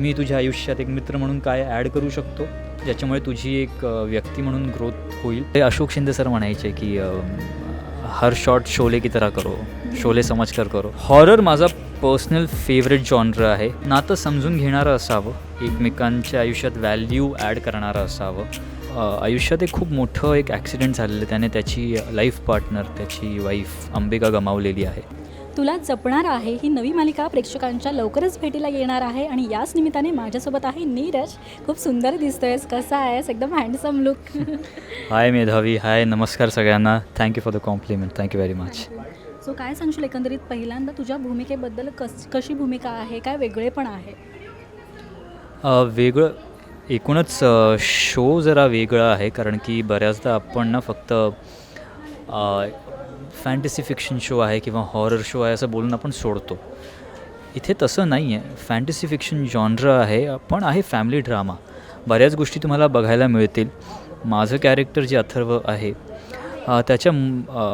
मी तुझ्या आयुष्यात एक मित्र म्हणून काय ॲड करू शकतो? ज्याच्यामुळे तुझी एक व्यक्ती म्हणून ग्रोथ होईल. ते अशोक शिंदे सर म्हणायचे की हर शॉट शोले की तरह करो शोले समजकर करो. हॉरर माझा पर्सनल फेवरेट जॉनर आहे. नातं समजून घेणारं असावं. एकमेकांच्या आयुष्यात व्हॅल्यू ॲड करणारं असावं. आयुष्यात एक खूप मोठं एक ॲक्सिडेंट झालेलं त्याने त्याची लाईफ पार्टनर त्याची वाईफ अंबिका गमावलेली आहे. तुला जपणार आहे ही नवी मालिका प्रेक्षकांच्या लवकरच भेटीला येणार आहे आणि याच निमित्ताने माझ्यासोबत आहे नीरज. खूप सुंदर दिसतोयस. कसा आहेस? एकदम हँडसम लुक हाय मेधावी. हाय नमस्कार सगळ्यांना. Thank you for the compliment thank you very much so काय सांगशील एकंदरीत? पहिल्यांदा तुझ्या भूमिकेबद्दल कस कशी भूमिका आहे? काय वेगळेपण आहे? वेगळं एकूणच शो जरा वेगळा आहे कारण की बऱ्याचदा आपण ना फक्त फॅन्टसी फिक्शन शो आहे किंवा हॉरर शो आहे असं बोलून आपण सोडतो. इथे तसं नाही आहे फॅन्टसी फिक्शन जॉनर आहे पण आहे फॅमिली ड्रामा बऱ्याच गोष्टी तुम्हाला बघायला मिळतील. माझं कॅरेक्टर जे अथर्व आहे त्याच्या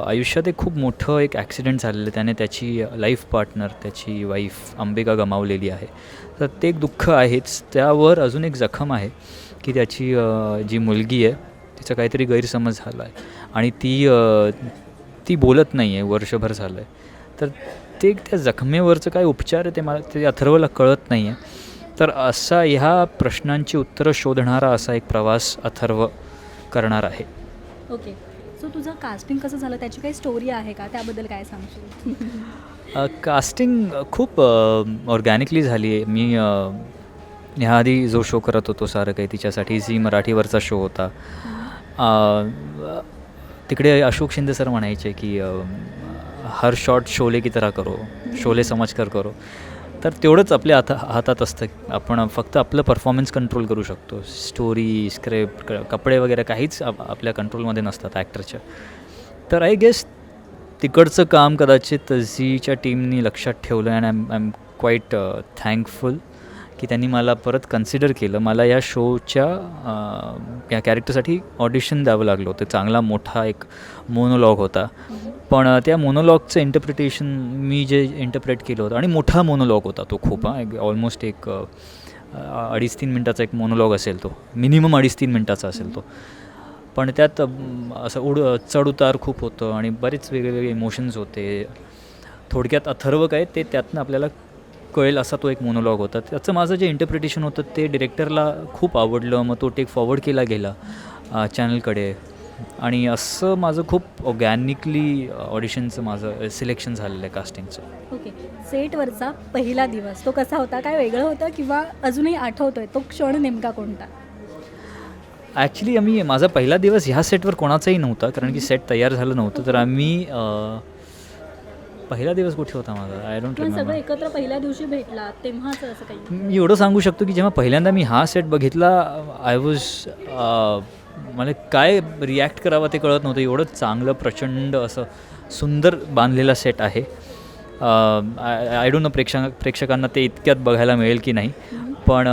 आयुष्यात एक खूप मोठं एक ॲक्सिडेंट झालेलं त्याने त्याची लाईफ पार्टनर त्याची वाईफ अंबिका गमावलेली आहे. तर ते एक दुःख आहेच त्यावर अजून एक जखम आहे की त्याची जी मुलगी आहे तिचा काहीतरी गैरसमज झाला आहे. आणि ती ती बोलत नाही आहे वर्षभर झालं आहे तर ते त्या जखमेवरचं काय उपचार आहे ते मला ते अथर्वला कळत नाही आहे तर असा ह्या प्रश्नांची उत्तरं शोधणारा असा एक प्रवास अथर्व करणार आहे. ओके. सो तुझं कास्टिंग कसं झालं? त्याची काही स्टोरी आहे का? त्याबद्दल काय सांगशील? कास्टिंग खूप ऑर्गॅनिकली झाली आहे. मी ह्याआधी जो शो करत होतो सारं काही तिच्यासाठी झी मराठीवरचा शो होता. तिकडे अशोक शिंदे सर म्हणायचे की हर शॉट शोले की तरह करो शोले समजकर करो. तर तेवढंच आपल्या हाता हातात असतं. आपण फक्त आपलं परफॉर्मन्स कंट्रोल करू शकतो. स्टोरी स्क्रिप्ट कपडे वगैरे काहीच आप आपल्या कंट्रोलमध्ये नसतात ॲक्टरच्या तर आय गेस तिकडचं काम कदाचित झीच्या टीमनी लक्षात ठेवलं and I am I am quite thankful की त्यांनी मला परत कन्सिडर केलं. मला या शोच्या या कॅरेक्टरसाठी ऑडिशन द्यावं लागलं होतं. चांगला मोठा एक मोनोलॉग होता. पण त्या मोनोलॉगचं इंटरप्रिटेशन मी जे इंटरप्रेट केलं होतं आणि मोठा मोनोलॉग होता तो खूप हां. ऑलमोस्ट एक अडीच तीन मिनटाचा एक मोनोलॉग असेल तो. मिनिमम अडीच तीन मिनटाचा असेल तो. पण त्यात असं उड चढउतार खूप होतं आणि बरेच वेगवेगळे इमोशन्स होते. थोडक्यात अथर्व काय ते त्यातनं आपल्याला कळेल असा तो एक मोनोलॉग होता. त्याचं माझं जे इंटरप्रिटेशन होतं ते डिरेक्टरला खूप आवडलं. मग तो टेक फॉरवर्ड केला गेला चॅनलकडे आणि असं माझं खूप ऑर्गॅनिकली ऑडिशनचं माझं सिलेक्शन झालेलं आहे कास्टिंगचं ओके सेटवरचा पहिला दिवस तो कसा होता? काय वेगळं होतं किंवा अजूनही आठवतोय? तो क्षण नेमका कोणता? ॲक्च्युली आम्ही माझा पहिला दिवस ह्या सेटवर कोणाचाही नव्हता कारण की सेट तयार झालं नव्हतं. तर आम्ही पहिला दिवस कुठे होता माझा? आय डोंट पण सगळं एकत्र पहिल्या दिवशी भेटला तेव्हाच असं काही मी एवढं सांगू शकतो की जेव्हा पहिल्यांदा मी हा सेट बघितला आय वॉज मला काय रिॲक्ट करावं ते कळत नव्हतं. एवढं चांगलं प्रचंड असं सुंदर बांधलेला सेट आहे. आय डोंट नो प्रेक्षक प्रेक्षकांना ते इतक्यात बघायला मिळेल की नाही. पण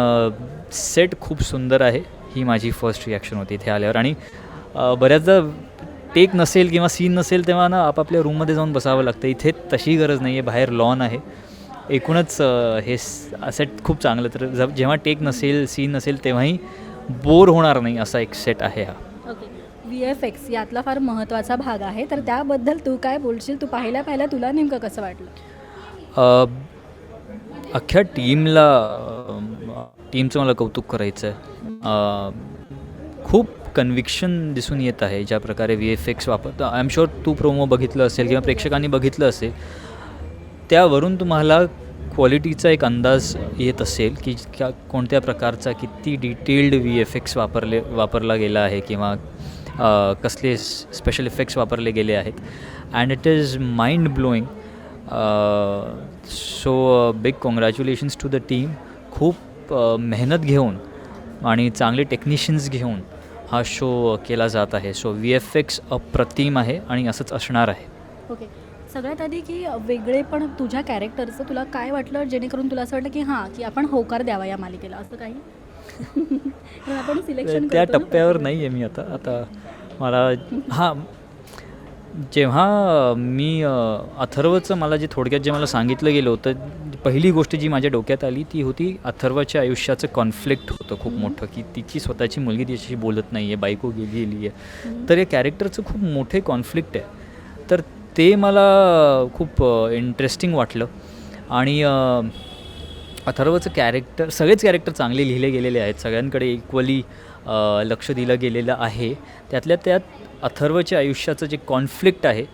सेट खूप सुंदर आहे. ही माझी फर्स्ट रिॲक्शन होती इथे आल्यावर. आणि बऱ्याचदा टेक नसेल किंवा सीन नसेल तेव्हा ना आपापल्या रूममध्ये जाऊन बसावं लागतं. इथे तशी गरज नाही आहे बाहेर लॉन आहे. एकूणच हे सेट खूप चांगलं तर जेव्हा टेक नसेल सीन नसेल तेव्हाही बोर होणार नाही असा एक सेट आहे हा. ओके व्ही एफ एक्स यातला फार महत्त्वाचा भाग आहे. तर त्याबद्दल तू काय बोलशील? तू पाहिल्या पाहिल्या तुला नेमकं कसं वाटलं? अख्ख्या टीमला टीमचं मला कौतुक करायचं आहे खूप कन्व्हिक्शन दिसून येत आहे ज्या प्रकारे व्ही एफ एक्स वापरतो आय एम शुअर तू प्रोमो बघितलं असेल किंवा प्रेक्षकांनी बघितलं असेल त्यावरून तुम्हाला क्वालिटीचा एक अंदाज येत असेल की क्या कोणत्या प्रकारचा किती डिटेल्ड व्ही एफ एक्स वापरले वापरला गेला आहे किंवा कसले स्पेशल इफेक्ट्स वापरले गेले आहेत. And it is mind blowing so big congratulations to the team खूप मेहनत घेऊन आणि चांगले टेक्निशियन्स घेऊन हा शो केला जात आहे. सो व्ही एफ एक्स अप्रतिम आहे आणि असंच असणार आहे. ओके सगळ्यात आधी की वेगळे पण तुझ्या कॅरेक्टरचं तुला काय वाटलं? जेणेकरून तुला असं वाटलं की हां की आपण होकार द्यावा या मालिकेला असं काही? आपण सिलेक्शन त्या टप्प्यावर नाही आहे मी आता. आता मला हां जेव्हा मी अथर्वचं मला जे थोडक्यात जे मला सांगितलं गेलं होतं पहिली गोष्ट जी माझ्या डोक्यात आली ती होती अथर्वाच्या आयुष्याचं कॉन्फ्लिक्ट होतं खूप मोठं की तिची स्वतःची मुलगी तिच्याशी बोलत नाही आहे बायको गेली गेली आहे तर या कॅरेक्टरचं खूप मोठे कॉन्फ्लिक्ट आहे. तर ते मला खूप इंटरेस्टिंग वाटलं. आणि अथर्वचं कॅरेक्टर सगळेच कॅरेक्टर चांगले लिहिले गेलेले आहेत. सगळ्यांकडे इक्वली लक्ष दिलं गेलेलं आहे. त्यातल्या त्यात अथर्वच्या आयुष्याचं जे कॉन्फ्लिक्ट आहे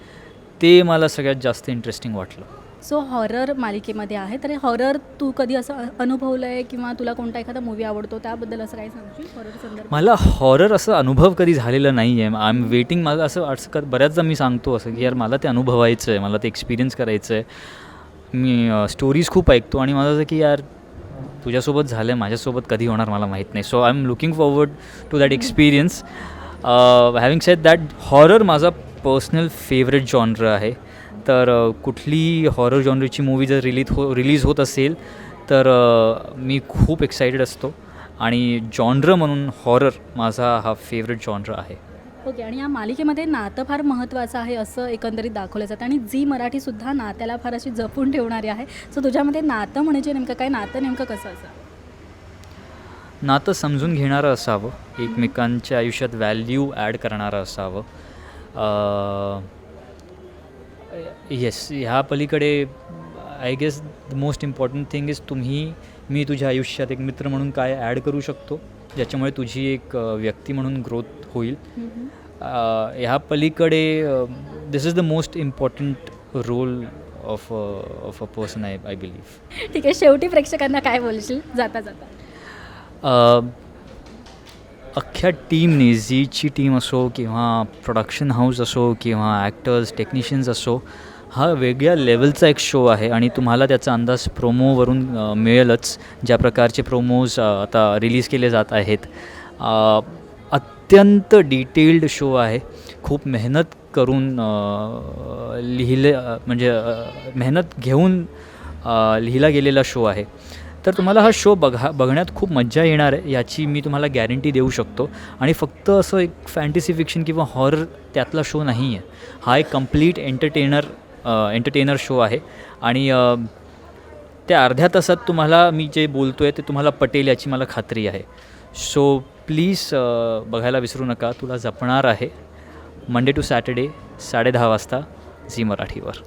ते मला सगळ्यात जास्त इंटरेस्टिंग वाटलं. सो हॉरर मालिकेमध्ये आहे. तर हॉरर तू कधी असं अनुभवलं आहे किंवा तुला कोणता एखादा मूवी आवडतो? त्याबद्दल असं काही सांगशील? हॉरर संदर्भात? मला हॉरर असं अनुभव कधी झालेला नाही आहे आय एम वेटिंग माझं असं असं कर बऱ्याचदा मी सांगतो असं की यार मला ते अनुभवायचं आहे मला ते एक्सपिरियन्स करायचं आहे मी स्टोरीज खूप ऐकतो आणि मला असं की यार तुझ्यासोबत झालं आहे माझ्यासोबत कधी होणार मला माहीत नाही. So I am looking forward to that experience having set that horror माझा पर्सनल फेवरेट जॉनर आहे. तर कुठली हॉरर जॉनरची मूवी जर रिलीज हो रिलीज होत असेल तर मी खूप एक्सायटेड असतो. आणि जॉनर म्हणून हॉरर माझा हा फेवरेट जॉनर आहे. ओके आणि या मालिकेमध्ये नातं फार महत्त्वाचं आहे असं एकंदरीत दाखवलं जातं. आणि जी मराठीसुद्धा नात्याला फार अशी जपून ठेवणारी आहे. सो तुझ्यामध्ये नातं म्हणजे नेमकं काय? नातं नेमकं कसं असं? नातं समजून घेणारं असावं. एकमेकांच्या आयुष्यात व्हॅल्यू ॲड करणारं असावं. येस ह्या पलीकडे I guess the most important thing is तुम्ही मी तुझ्या आयुष्यात एक मित्र म्हणून काय ॲड करू शकतो ज्याच्यामुळे तुझी एक व्यक्ती म्हणून ग्रोथ होईल. अ, ह्या पलीकडे this is the most important role of of a person I I believe ठीक आहे शेवटी प्रेक्षकांना काय बोलशील? जाता जाता. अख्ख्या टीमने झीची टीम असो किंवा प्रोडक्शन हाऊस असो किंवा ॲक्टर्स टेक्निशियन्स असो हा वेगळ्या लेवलचा एक शो आहे आणि तुम्हाला त्याचा अंदाज प्रोमोवरून मिळेलच ज्या प्रकारचे प्रोमोज आता रिलीज केले जात आहेत. अत्यंत डिटेल्ड शो आहे. खूप मेहनत करून लिहिले म्हणजे मेहनत घेऊन लिहिला गेलेला शो आहे. तर तुम्हाला हा शो बघा बघण्यात खूप मज्जा येणार आहे याची मी तुम्हाला गॅरंटी देऊ शकतो. आणि फक्त असं एक फॅन्टसी फिक्शन किंवा हॉरर त्यातला शो नाही आहे हा एक कंप्लीट एंटरटेनर एंटरटेनर शो आहे. आणि त्या अर्ध्या तासात तुम्हाला मी जे बोलतो आहे ते तुम्हाला पटेल याची मला खात्री आहे. सो प्लीज बघायला विसरू नका. तुला जपणार आहे मंडे टू सॅटर्डे साडेदहा वाजता झी मराठीवर.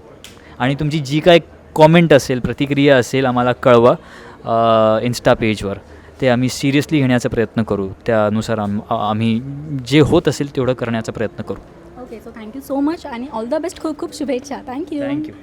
आणि तुमची जी काय कॉमेंट असेल प्रतिक्रिया असेल आम्हाला कळवा इन्स्टा पेजवर ते आम्ही सिरियसली घेण्याचा प्रयत्न करू. त्यानुसार आम आम्ही जे होत असेल तेवढं करण्याचा प्रयत्न करू. Okay so thank you so much आणि ऑल द बेस्ट खूप खूप शुभेच्छा. Thank you thank you